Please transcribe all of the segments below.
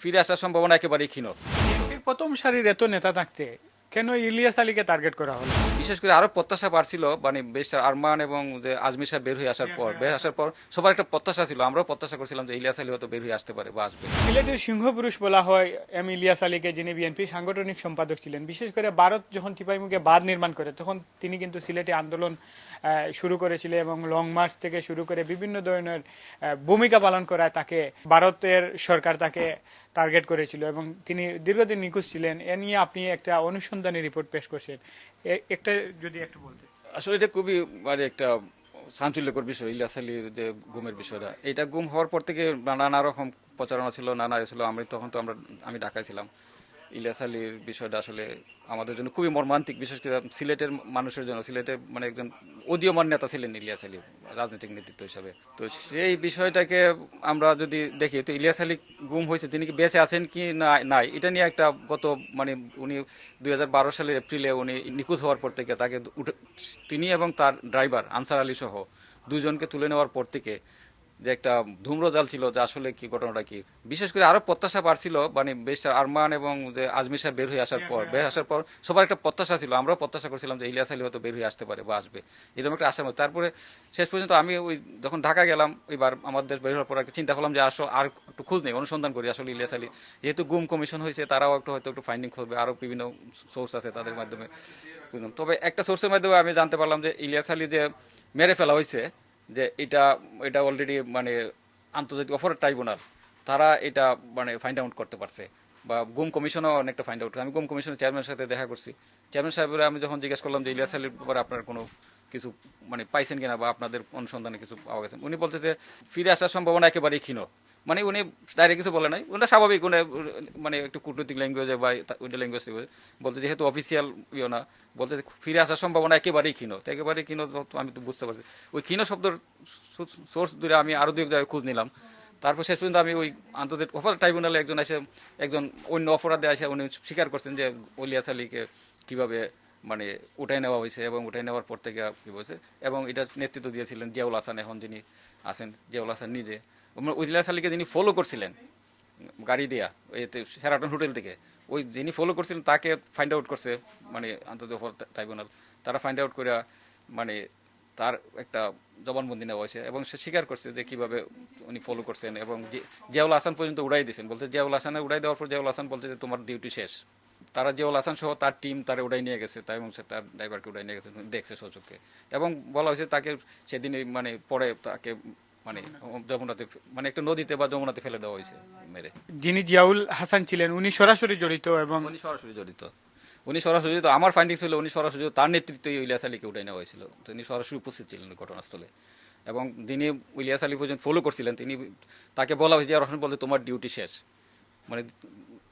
ফিরে আসার সম্ভাবনা একেবারেই ক্ষীণ। প্রথম সারির এত নেতা থাকতে কেন ইলিয়াস আলীকে টার্গেট করা হলো? বিশেষ করে আরও প্রত্যাশা বাড়ছিল মানে বেস্টার আরমান এবং যে আজমির সাহেব বের হয়ে আসার পর বের আসার পর সবার একটা প্রত্যাশা ছিল। আমরাও প্রত্যাশা করছিলাম যে ইলিয়াস আলী হয়তো বের হয়ে আসতে পারে বা আসবে। সিলেটের সিংহপুরুষ বলা হয় এম ইলিয়াস আলীকে যিনি বিএনপি সাংগঠনিক সম্পাদক ছিলেন। বিশেষ করে ভারত যখন টিপাইমুখে বাঁধ নির্মাণ করে তখন তিনি কিন্তু সিলেটে আন্দোলন শুরু করেছিলেন এবং লং মার্চ থেকে শুরু করে বিভিন্ন ধরনের ভূমিকা পালন করায় তাকে ভারতের সরকার তাকে টার্গেট করেছিল এবং তিনি দীর্ঘদিন নিখোঁজ ছিলেন। এ নিয়ে আপনি একটা অনুসন্ধানী রিপোর্ট পেশ করছেন। একটা যদি একটু বলতে আসলে এটা খুবই মানে একটা চাঞ্চল্যকর বিষয় ইলিয়াস আলীর যে গুমের বিষয়টা। এটা গুম হওয়ার পর থেকে নানা রকম প্রচারণা ছিল, নানা ছিল। আমি তখন তো আমরা, আমি ঢাকায় ছিলাম। ইলিয়াস আলীর বিষয়টা আসলে আমাদের জন্য খুবই মর্মান্তিক, বিশেষ করে সিলেটের মানুষের জন্য। সিলেটের মানে একজন অদীয়মান নেতা ছিলেন ইলিয়াস আলী, রাজনৈতিক নেতৃত্ব হিসাবে। তো সেই বিষয়টাকে আমরা যদি দেখি, তো ইলিয়াস আলী গুম হয়েছে, তিনি কি বেঁচে আছেন কি না, নাই, এটা নিয়ে একটা গত মানে উনি দুই হাজার বারো সালের এপ্রিলে উনি নিখোঁজ হওয়ার পর থেকে তাকে তিনি এবং তার ড্রাইভার আনসার আলী সহ দুজনকে তুলে নেওয়ার পর থেকে যে একটা ধূম্রজাল ছিল যে আসলে কি ঘটনাটা কি। বিশেষ করে আরও প্রত্যাশা বাড়ছিল মানে বেস্টার আরমান এবং যে আজমির সাহেব বের হয়ে আসার পর, বের আসার পর সবার একটা প্রত্যাশা ছিল। আমরাও প্রত্যাশা করছিলাম যে ইলিয়াস আলী হয়তো বের হয়ে আসতে পারে বা আসবে। এরকম একটা আশা তারপরে শেষ পর্যন্ত আমি ওই যখন ঢাকা গেলাম ওইবার আমার দেশ বের হওয়ার পর একটা চিন্তা করলাম যে আসলে আর একটু খোঁজ নেই, অনুসন্ধান করি আসলে ইলিয়াস আলী। যেহেতু গুম কমিশন হয়েছে, তারাও একটু হয়তো একটু ফাইন্ডিং করবে আরও বিভিন্ন সোর্স আছে তাদের মাধ্যমে। তবে একটা সোর্সের মাধ্যমে আমি জানতে পারলাম যে ইলিয়াস আলী যে মেরে ফেলা হয়েছে যে এটা এটা অলরেডি মানে আন্তর্জাতিক অফার ট্রাইব্যুনাল তারা এটা মানে ফাইন্ড আউট করতে পারছে। বা গুম কমিশনও অনেকটা ফাইন্ড আউট আমি গুম কমিশনের চেয়ারম্যানের সাথে দেখা করছি। চেয়ারম্যান সাহেবের আমি যখন জিজ্ঞেস করলাম যে, ইলিয়াস আলীর ব্যাপারে আপনার কোনো কিছু মানে পাইছেন কিনা বা আপনাদের অনুসন্ধানে কিছু পাওয়া গেছে? উনি বলছে যে, ফিরে আসার সম্ভাবনা একেবারেই ক্ষীণ। মানে উনি ডাইরেক্ট কিছু বলে নাই। উনি স্বাভাবিক উনি মানে একটু কূটনৈতিক ল্যাঙ্গুয়েজে বা ওইটা ল্যাঙ্গুয়েজ বলতে যেহেতু অফিসিয়াল ইয়ে না বলতে ফিরে আসার সম্ভাবনা একেবারেই ক্ষীণ। তো একেবারেই ক্ষীণ তো আমি তো বুঝতে পারছি। ওই ক্ষীণ শব্দের সোর্স দূরে আমি আরও দু এক জায়গায় খোঁজ নিলাম। তারপর শেষ পর্যন্ত আমি ওই আন্তর্জাতিক অপরাধ ট্রাইব্যুনালে একজন এসে, একজন অন্য অপরাধে এসে উনি স্বীকার করছেন যে ইলিয়াস আলীকে কীভাবে মানে উঠাই নেওয়া হয়েছে এবং উঠাই নেওয়ার পর থেকে কী বলছে, এবং এটা নেতৃত্ব দিয়েছিলেন জিয়াউল হাসান এখন যিনি আছেন, জিয়াউল হাসান নিজে। এবং ওই ইলিয়াস যিনি ফলো করছিলেন, গাড়ি দেয়া এতে সেরাটন হোটেল থেকে, ওই যিনি ফলো করছিলেন তাকে ফাইন্ড আউট করছে মানে আন্তর্জাতিক ট্রাইব্যুনাল তারা ফাইন্ড আউট করে মানে তার একটা জবানবন্দি নেওয়া হয়েছে এবং সে স্বীকার করছে যে কীভাবে উনি ফলো করছেন এবং জিয়াউল হাসান পর্যন্ত উড়াই দিয়েছেন। বলছে জিয়াউল হাসানে উড়াই দেওয়ার পর জিয়াউল হাসান বলছে যে তোমার ডিউটি শেষ। তারা জিয়াউল হাসান সহ তার টিম তারা উড়াই নিয়ে গেছে তাই এবং সে তার ড্রাইভারকে উড়াই নিয়ে গেছে দেখছে সচক্ষে। এবং বলা হয়েছে তাকে সেদিন মানে পরে তাকে মানে যমুনাতে মানে একটা নদীতে বা যমুনাতে ফেলে দেওয়া হয়েছে মেরে। যিনি জিয়াউল হাসান ছিলেন উনি সরাসরি জড়িত এবং উনি সরাসরি জড়িত। উনি সরাসরি জড়িত। আমার ফাইন্ডিংস হলো উনি সরাসরি তার নেতৃত্বে ইলিয়াস আলীকে উঠাই নেওয়া হয়েছিল। তিনি সরাসরি উপস্থিত ছিলেন ঘটনাস্থলে। এবং যিনি ইলিয়াস আলী পর্যন্ত ফলো করছিলেন তিনি তাকে বলা হয়েছে যে রহমান বলতে তোমার ডিউটি শেষ। মানে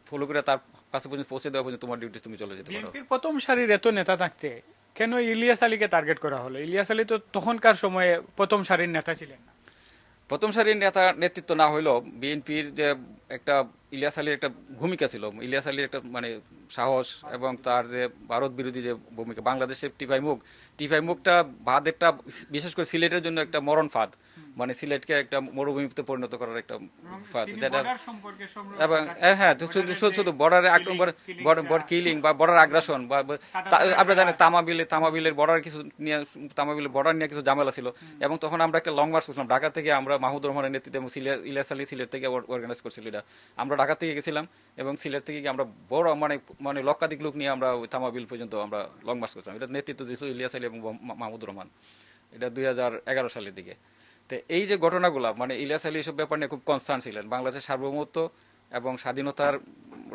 ফলো করে তার কাছে পর্যন্ত পৌঁছে দেওয়া পর্যন্ত তোমার ডিউটি তুমি চলে যেতে পারো। বিএনপির প্রথম সারির এত নেতা থাকতে কেন ইলিয়াস আলীকে টার্গেট করা হলো? ইলিয়াস আলী তো তখনকার সময়ে প্রথম সারির নেতা ছিলেন না। প্রথম সারির নেতা নেতৃত্ব না হইলেও বিএনপির যে একটা ইলিয়াস আলীর একটা ভূমিকা ছিল ইলিয়াস আলীর একটা মানে সাহস এবং তার যে ভারত বিরোধী যে ভূমিকা বাংলাদেশের টিফাই মুখ টিফাই মুখটা ভাদের বিশেষ করে সিলেটের জন্য একটা মরণ ফাঁদ। মানে সিলেটকে একটা মরুভূমিতে পরিণত করার একটা যেটা এবং হ্যাঁ, হ্যাঁ শুধু বর্ডারে আক্রমণ বর্ডার কিলিং বা বর্ডার আগ্রাসন বা আমরা জানি তামাবিলে তামাবিলের বর্ডার কিছু নিয়ে তামাবিলের বর্ডার নিয়ে কিছু ঝামেলা ছিল। এবং তখন আমরা একটা লং মার্চ করছিলাম। ঢাকা থেকে আমরা মাহমুদ রহমানের নেতৃত্বে এবং সিলে- ইলিয়াস আলী সিলেট থেকে অর্গানাইজ করছিল এটা। আমরা ঢাকা থেকে গেছিলাম এবং সিলেট থেকে গিয়ে আমরা বড় মানে মানে লক্ষাধিক লোক নিয়ে আমরা ওই তামাবিল পর্যন্ত আমরা লং মার্চ করছিলাম। এটা নেতৃত্ব দিয়েছিল ইলিয়াস আলী এবং মাহমুদ রহমান। এটা দুই হাজার এগারো সালের দিকে। তো এই যে ঘটনাগুলো মানে ইলিয়াস আলী এসব ব্যাপার নিয়ে খুব কনসার্ন ছিলেন। বাংলাদেশের সার্বভৌমত্ব এবং স্বাধীনতার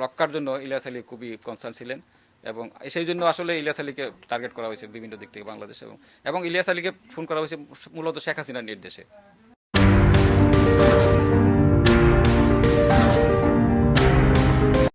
রক্ষার জন্য ইলিয়াস আলী খুবই কনসার্ন ছিলেন এবং সেই জন্য আসলে ইলিয়াস আলীকে টার্গেট করা হয়েছে বিভিন্ন দিক থেকে বাংলাদেশ এবং এবং ইলিয়াস আলীকে ফোন করা হয়েছে মূলত শেখ হাসিনার নির্দেশে।